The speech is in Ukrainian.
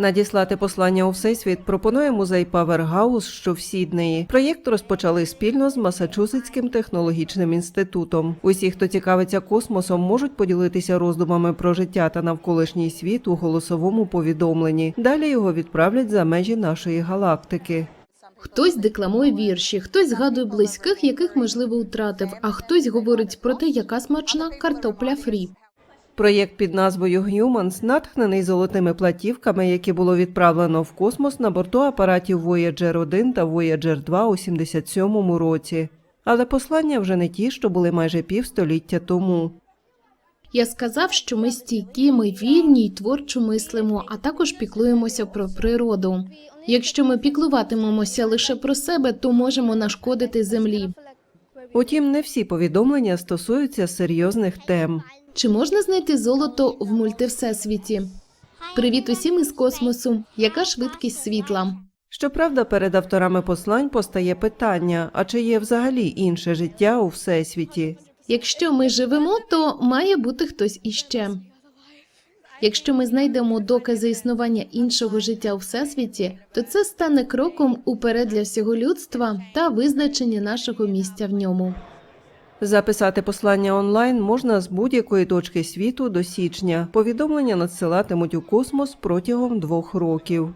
Надіслати послання у всесвіт пропонує музей Павергаус, що в Сіднеї. Проєкт розпочали спільно з Масачусетським технологічним інститутом. Усі, хто цікавиться космосом, можуть поділитися роздумами про життя та навколишній світ у голосовому повідомленні. Далі його відправлять за межі нашої галактики. Хтось декламує вірші, хтось згадує близьких, яких можливо втратив, а хтось говорить про те, яка смачна картопля фрі. Проєкт під назвою Humans натхнений золотими платівками, які було відправлено в космос на борту апаратів Voyager 1 та Voyager 2 у 77-му році. Але послання вже не ті, що були майже півстоліття тому. Я сказав, що ми стійкі, ми вільні й творчо мислимо, а також піклуємося про природу. Якщо ми піклуватимемося лише про себе, то можемо нашкодити землі. Утім, не всі повідомлення стосуються серйозних тем. Чи можна знайти золото в мультивсесвіті? Привіт усім із космосу. Яка швидкість світла? Щоправда, перед авторами послань постає питання: а чи є взагалі інше життя у всесвіті? Якщо ми живемо, то має бути хтось іще. Якщо ми знайдемо докази існування іншого життя у всесвіті, то це стане кроком уперед для всього людства та визначення нашого місця в ньому. Записати послання онлайн можна з будь-якої точки світу до січня. Повідомлення надсилатимуть у космос протягом двох років.